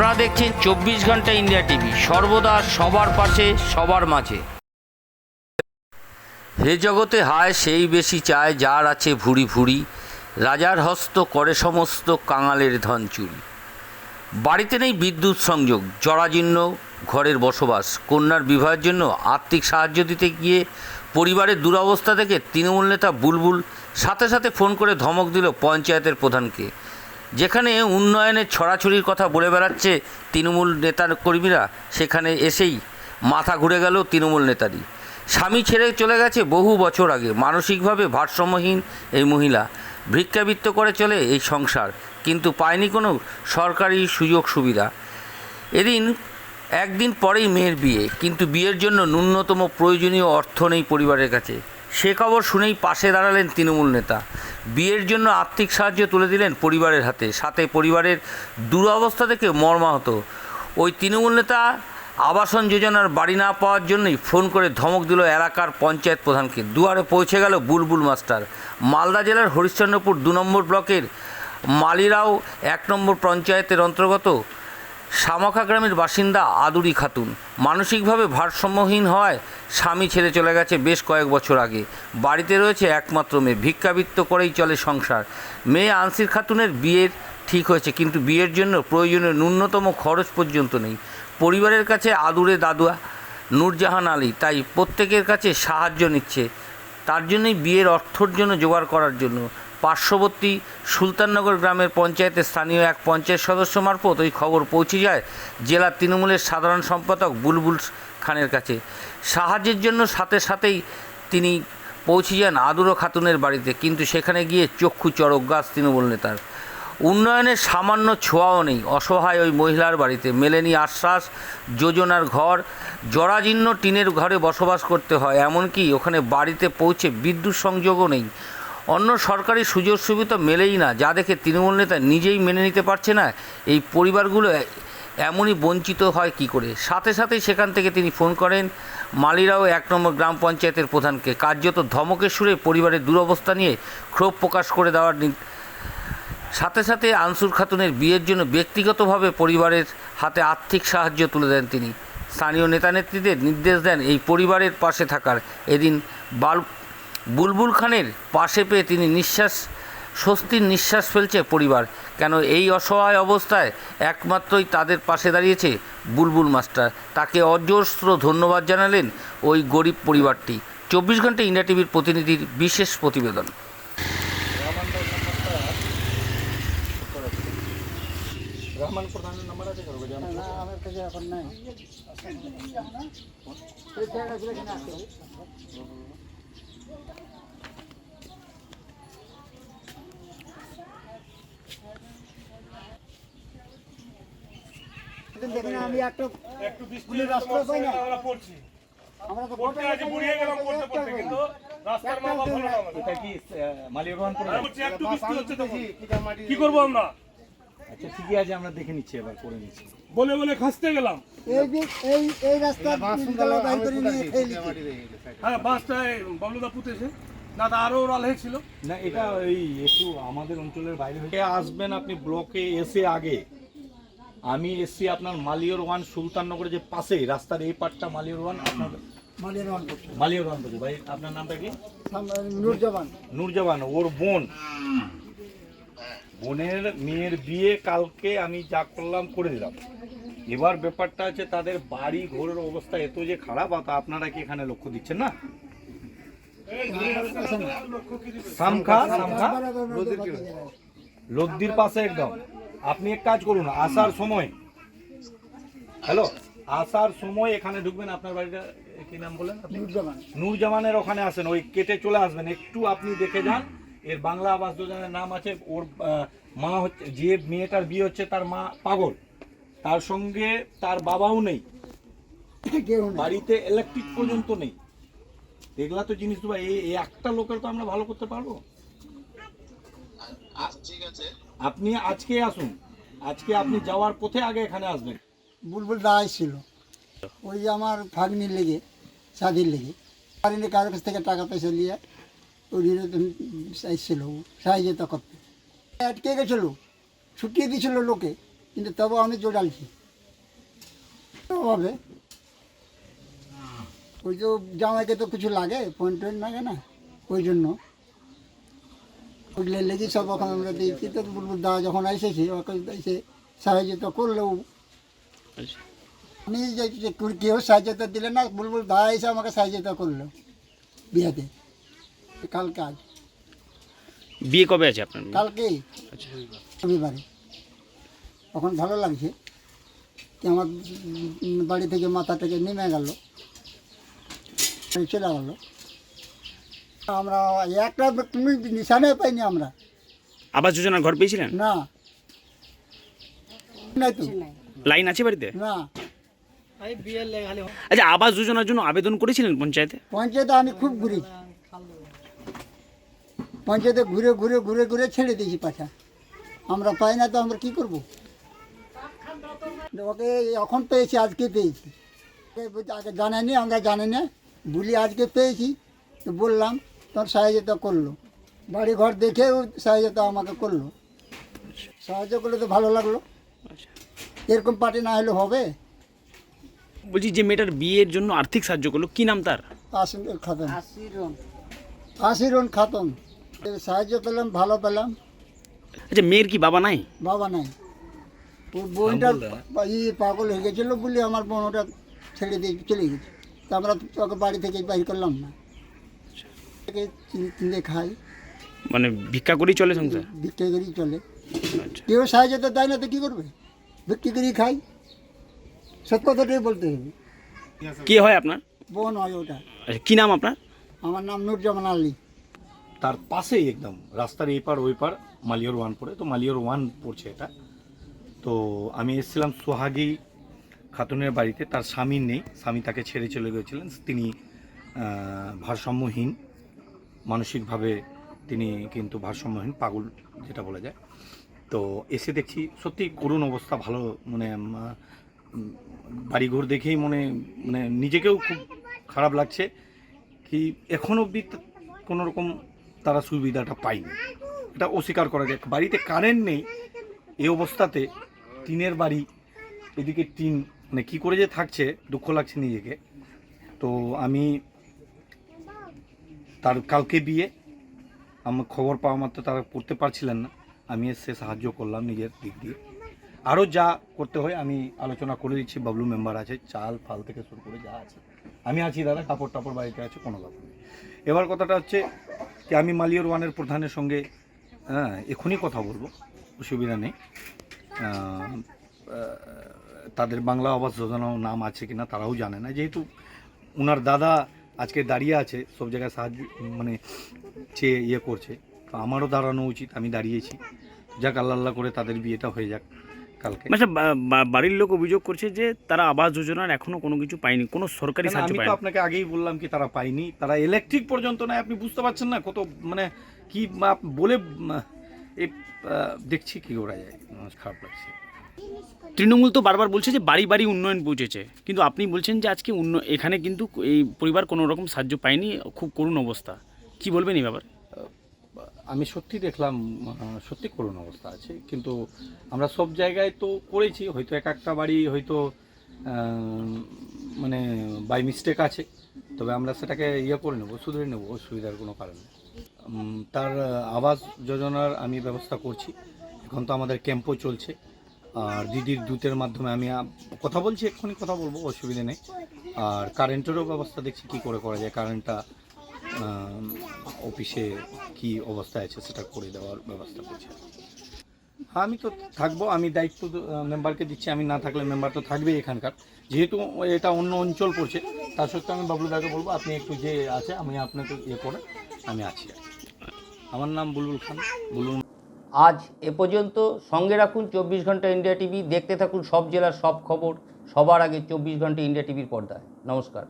আপনারা দেখছেন চব্বিশ ঘণ্টা ইন্ডিয়া টিভি। সর্বদা সবার পাশে, সবার মাঝে। হে জগতে হায়, সেই বেশি চায় যার আছে ভুড়ি ভুড়ি। রাজার হস্ত করে সমস্ত কাঙালের ধন চুরি। বাড়িতে নেই বিদ্যুৎ সংযোগ, জরাজীর্ণ ঘরের বসবাস। কন্যার বিবাহের জন্য আর্থিক সাহায্য দিতে গিয়ে পরিবারের দুরবস্থা থেকে তৃণমূল নেতা বুলবুল সাথে সাথে ফোন করে ধমক দিল পঞ্চায়েতের প্রধানকে। যেখানে উন্নয়নের ছড়াছড়ির কথা বলে বেড়াচ্ছে তৃণমূল নেতার কর্মীরা, সেখানে এসেই মাথা ঘুরে গেল তৃণমূল নেতারই। স্বামী ছেড়ে চলে গেছে বহু বছর আগে, মানসিকভাবে ভারসাম্যহীন এই মহিলা। ভিক্ষাবৃত্ত করে চলে এই সংসার, কিন্তু পায়নি কোনো সরকারি সুযোগ সুবিধা। এদিন, একদিন পরেই মেয়ের বিয়ে, কিন্তু বিয়ের জন্য ন্যূনতম প্রয়োজনীয় অর্থ নেই পরিবারের কাছে। সে খবর শুনেই পাশে দাঁড়ালেন তৃণমূল নেতা। বিয়ের জন্য আর্থিক সাহায্য তুলে দিলেন পরিবারের হাতে। সাথে পরিবারের দুরবস্থা থেকে মর্মাহত। ওই তৃণমূল নেতা আবাসন যোজনার বাড়ি না পাওয়ার জন্যই ফোন করে ধমক দিল এলাকার পঞ্চায়েত প্রধানকে। দুয়ারে পৌঁছে গেল বুলবুল মাস্টার। মালদা জেলার হরিশ্চন্দ্রপুর দু নম্বর ব্লকের মালিরাও এক নম্বর পঞ্চায়েতের অন্তর্গত শামাখা গ্রামের বাসিন্দা আদুরি খাতুন। মানসিকভাবে ভারসাম্যহীন হওয়ায় স্বামী ছেড়ে চলে গেছে বেশ কয়েক বছর আগে। বাড়িতে রয়েছে একমাত্র মেয়ে। ভিক্ষাবৃত্ত করেই চলে সংসার। মেয়ে আনসির খাতুনের বিয়ের ঠিক হয়েছে, কিন্তু বিয়ের জন্য প্রয়োজনীয় ন্যূনতম খরচ পর্যন্ত নেই। পরিবারের কাছে আদুরে দাদুয়া নূরজাহান আলী, তাই প্রত্যেকের কাছে সাহায্য নিচ্ছে। তার জন্যই বিয়ের অর্থর জন্য জোগাড় করার জন্য পার্শ্ববর্তী সুলতাননগর গ্রামের পঞ্চায়েতের স্থানীয় এক পঞ্চায়েত সদস্য মারফত ওই খবর পৌঁছে যায় জেলা তৃণমূলের সাধারণ সম্পাদক বুলবুল খানের কাছে। সাহায্যের জন্য সাথে সাথেই তিনি পৌঁছে যান আদুরো খাতুনের বাড়িতে, কিন্তু সেখানে গিয়ে চক্ষু চড়ক গাছ তৃণমূল নেতার। উন্নয়নের সামান্য ছোঁয়াও নেই, অসহায় ওই মহিলার বাড়িতে। মেলেনি আশ্বাস, যোজনার ঘর, জরাজীর্ণ টিনের ঘরে বসবাস করতে হয়, এমনকি ওখানে বাড়িতে পৌঁছে বিদ্যুৎ সংযোগও নেই। অন্য সরকারি সুযোগ সুবিধা মেলেই না। যা দেখে তৃণমূল নেতা নিজেই মেনে নিতে পারছে না। এই পরিবারগুলো এমনই বঞ্চিত হয় কি করে? সাথে সাথেই সেখান থেকে তিনি ফোন করেন। মালিরাও এক নম্বর গ্রাম পঞ্চায়েতের প্রধানকে। কার্যত ধমকের সুরে পরিবারের দুরবস্থা নিয়ে ক্ষোভ প্রকাশ করে দেওয়ার সাথে সাথে আনসুর খাতুনের বিয়ের জন্য ব্যক্তিগতভাবে পরিবারের হাতে আর্থিক সাহায্য তুলে দেন তিনি। স্থানীয় নেতা নেত্রীদের নির্দেশ দেন এই পরিবারের পাশে থাকার। এদিন বাল বুলবুল খানের পাশে পেয়ে তিনি নিঃশ্বাস স্বস্তির নিঃশ্বাস ফেলছে পরিবার। কেন এই অসহায় অবস্থায় একমাত্রই তাদের পাশে দাঁড়িয়েছে বুলবুল মাস্টার। তাকে অজস্র ধন্যবাদ জানালেন ওই গরিব পরিবারটি। চব্বিশ ঘণ্টা ইন্ডিয়া টিভির প্রতিনিধির বিশেষ প্রতিবেদন। রহমান প্রধানের নাম্বার আছে কারও কাছে? আমার কাছে এখন নাই। দেখেন আমি একটা একটু বৃষ্টি রাস্তা পাই না। আমরা পড়ছি। আমরা তো পড়তে আজ বুড়িয়ে গেলাম পড়তে পড়তে কিন্তু রাস্তার মা বাবা ভালো না আমাদের। এটা কি মালিক রহমান আমি প্রধান বলছি একটু বৃষ্টি হচ্ছে তখন। কি করব আমরা? আচ্ছা ঠিকই আছে আমরা দেখে নিচ্ছি এবার করে নিচ্ছি। বলে বলে খাসতে গেলাম। এই এই এই রাস্তা বাইর করে নিয়ে ফেলে হ্যাঁ বাসটায় বাবলুদা পুঁতেছে না তা আরও রালে ছিল। না এটা এই একটু আমাদের অঞ্চলের বাইরে হয়ে আসবেন আপনি ব্লকে এসে আগে। আমি এসছি আপনার মালিয়র ওয়ান সুলতাননগরের যে পাশে রাস্তার এই পাটটা মালিয়র ওয়ান আপনার রহমান করছে মালিয়র ওয়ান বলছে ভাই আপনার নামটা কি? নূরজামান। নূরজাবান ওর বোন। বোনের মেয়ের বিয়ে কালকে আমি যা করলাম করে দিলাম। এবার ব্যাপারটা আছে তাদের বাড়ি ঘরের অবস্থা এত যে খারাপ তা আপনারা কি এখানে লক্ষ্য দিচ্ছেন না? সামখা সামখা লদ্দির পাশে একদম। আপনি এক কাজ করুন আসার সময় হ্যালো? আসার সময় এখানে ঢুকবেন আপনার বাড়িটা কি নাম বলেন নূরজামান। নূরজামানের ওখানে আসেন ওই কেটে চলে আসবেন একটু আপনি দেখে যান। এর বাংলা আবাস যোজনার নাম আছে ওর মা হচ্ছে যে মেয়েটার বিয়ে হচ্ছে তার মা পাগল। তার সঙ্গে তার বাবাও নেই। বাড়িতে ইলেকট্রিক পর্যন্ত নেই। এগুলা তো জিনিস তো ভাই, এই একটা লোকের তো আমরা ভালো করতে পারব? আপনি আজকে আসুন। আজকে আপনি যাওয়ার পথে আগে এখানে আসবেন। বুলবুল দাঁড়াই ছিল। ওই যে আমার ভাগ্নির লেগে স্বাধীন লেগে। পারিনি কারোর কাছ থেকে টাকা পয়সা নিয়ে। ওই চাইছিল সাহায্য করতে। আটকে গেছিল, ছুটিয়ে দিয়েছিল লোকে, কিন্তু তবু আমি জোড়ালছি হবে ওই তো জামাইকে তো কিছু লাগে পয়েন্ট টয়েন্ট লাগে না, ওই জন্য। ওগুলো লেগে সব ওখানে আমরা দিয়েছি তো বুলবুল দা যখন এসেছে, ওকে এসে সাহায্য তো করলেও আমি যে কেউ সাহায্যতা দিলে না, বুলবুল দা এসে আমাকে সাহায্যতা করল বিয়েতে। কালকে আজ। বিয়ে কবে আছে আপনার? কালকে। আচ্ছা। রবিবারে। তখন ভালো লাগছে কি আমার বাড়ি থেকে মাথা থেকে নেমে গেল। চলে গেল। আমরা একটা তুমি নিশানে পাইনি আমরা। আবাস যোজনার ঘর পেয়েছিলেন? না। নাই তো। লাইন আছে বাড়িতে? না। আচ্ছা আবাস যোজনার জন্য আবেদন করেছিলেন পঞ্চায়েতে? পঞ্চায়েতে আমি খুব ঘুরেছি। পঞ্চায়েতে ঘুরে ঘুরে ঘুরে ঘুরে ছেড়ে দিয়েছি পাছা। আমরা পাই না তো আমরা কি করব? ওকে এখন পেয়েছি আজকে পেয়েছি। আগে জানেনি আমরা জানি না বলি আজকে পেয়েছি। তো বললাম তোর সাহায্যতা করল। বাড়ি ঘর দেখেও সাহায্যতা আমাকে করল। সাহায্য করলে তো ভালো লাগল। এরকম পার্টি না হলে হবে? বলছি যে মেয়েটার বিয়ের জন্য আর্থিক সাহায্য করল কি নাম তার? আসিন খাতন। আশিরন খাতন। সাহায্য পেলাম ভালো পেলাম। আচ্ছা মেয়ের কি বাবা নাই? বাবা নাই। ওর বোনটা ই পাগল হয়ে গেছিল বলে আমার বোন ওটা ছেড়ে দিয়ে চলে গেছে। তা আমরা তোকে বাড়ি থেকে বাইর করলাম না। কিনে কিনে খাই। মানে ভিক্ষা করেই চলে সংসার? বিক্রি করেই চলে। আচ্ছা। কেউ সাহায্য তো দেয় না তো কী করবে? বিক্রি করেই খাই। সত্য কথাটাই বলতে হবে। কে হয় আপনার? বোন হয় ওটা। আচ্ছা কি নাম আপনার? আমার নাম নুরজামান আলী। তার পাশেই একদম, রাস্তার এই পার ওই পার মালিয়র ওয়ান পড়ে। তো মালিয়র ওয়ান পড়ছে এটা। তো আমি এসেছিলাম সোহাগী খাতুনের বাড়িতে, তার স্বামী নেই। স্বামী তাকে ছেড়ে চলে গিয়েছিলেন। তিনি ভারসাম্যহীন। মানসিকভাবে তিনি কিন্তু ভারসাম্যহীন, পাগল যেটা বলা যায়। তো এসে দেখছি, সত্যি করুণ অবস্থা, ভালো মানে বাড়িঘর দেখেই মনে মানে নিজেকেও খুব খারাপ লাগছে। কি এখন অবধি কোনো রকম তারা সুবিধাটা পায়নি। এটা অস্বীকার করা যায়। বাড়িতে কারেন্ট নেই এই অবস্থাতে টিনের বাড়ি, এদিকে টিন মানে কী করে যে থাকছে, দুঃখ লাগছে নিজেকে। তো আমি তার কালকে বিয়ে আমার খবর পাওয়া মাত্র তারা করতে পারছিলেন না। আমি এসে সাহায্য করলাম নিজের দিক দিয়ে। আরও যা করতে হয়, আমি আলোচনা করে দিচ্ছি। বাবলু মেম্বার আছে, চাল, ফাল থেকে শুরু করে যা আছে। আমি আছি দাদা, কাপড় টাপড় বাড়িতে আছে, কোনো ব্যাপার নেই। এবার কথাটা হচ্ছে যে আমি মালিয়র ওয়ানের প্রধানের সঙ্গে হ্যাঁ এখনই কথা বলব, অসুবিধা নেই। তাদের বাংলা আবাস যোজনাও নাম আছে কিনা তারাও জানে না। যেহেতু ওনার দাদা আজকে দাঁড়িয়ে আছে, সব জায়গায় সাহায্য মানে চেয়ে ইয়ে করছে, তো আমারও দাঁড়ানো উচিত, আমি দাঁড়িয়েছি। যাক আল্লাহ করে তাদের বিয়েটা হয়ে যাক। কালকে। বা- বাড়ির লোক অভিযোগ করছে যে তারা আবাস যোজনার এখনও কোনো কিছু পায়নি কোনো সরকারি সাহায্য আমি তো আপনাকে আগেই বললাম কি তারা পায়নি তারা ইলেকট্রিক পর্যন্ত নয় আপনি বুঝতে পারছেন না কত মানে কি বলে দেখছি কি করা যায় খারাপ লাগছে। তৃণমূল তো বারবার বলছে যে বাড়ি বাড়ি উন্নয়ন পৌঁছেছে কিন্তু আপনি বলছেন যে আজকে উন্ন এখানে কিন্তু এই পরিবার কোনো রকম সাহায্য পায়নি খুব করুণ অবস্থা। কি বলবেন এই ব্যাপারে? আমি সত্যি দেখলাম সত্যি করুণ অবস্থা আছে। কিন্তু আমরা সব জায়গায় তো করেছি, হয়তো এক একটা বাড়ি হয়তো মানে বাই মিস্টেক আছে। তবে আমরা সেটাকে ইয়ে করে নেব, শুধরে নেব, অসুবিধার কোনো কারণ তার আবাস যোজনার আমি ব্যবস্থা করছি। এখন তো আমাদের ক্যাম্পও চলছে। আর দিদির দূতের মাধ্যমে আমি কথা বলছি, এক্ষুনি কথা বলব, অসুবিধে নেই। আর কারেন্টেরও ব্যবস্থা দেখছি কি করে করা যায়। কারেন্টটা অফিসে কি অবস্থা আছে সেটা করে দেওয়ার ব্যবস্থা করছি। হ্যাঁ আমি তো থাকব, আমি দায়িত্ব মেম্বারকে দিচ্ছি, আমি না থাকলে মেম্বার তো থাকবেই এখানকার। যেহেতু এটা অন্য অঞ্চল পড়ছে, তার সত্ত্বেও আমি বাবলুদাকে বলব, আপনি একটু যে আছে, আমি আপনাকে ইয়ে করে আমি আছি। আমার নাম বুলবুল খান, বুলবুল আজ এ পর্যন্ত সঙ্গে রাখুন চব্বিশ ঘণ্টা ইন্ডিয়া টিভি, দেখতে থাকুন সব জেলার সব খবর, সবার আগে চব্বিশ ঘণ্টা ইন্ডিয়া টিভির পর্দায়। নমস্কার।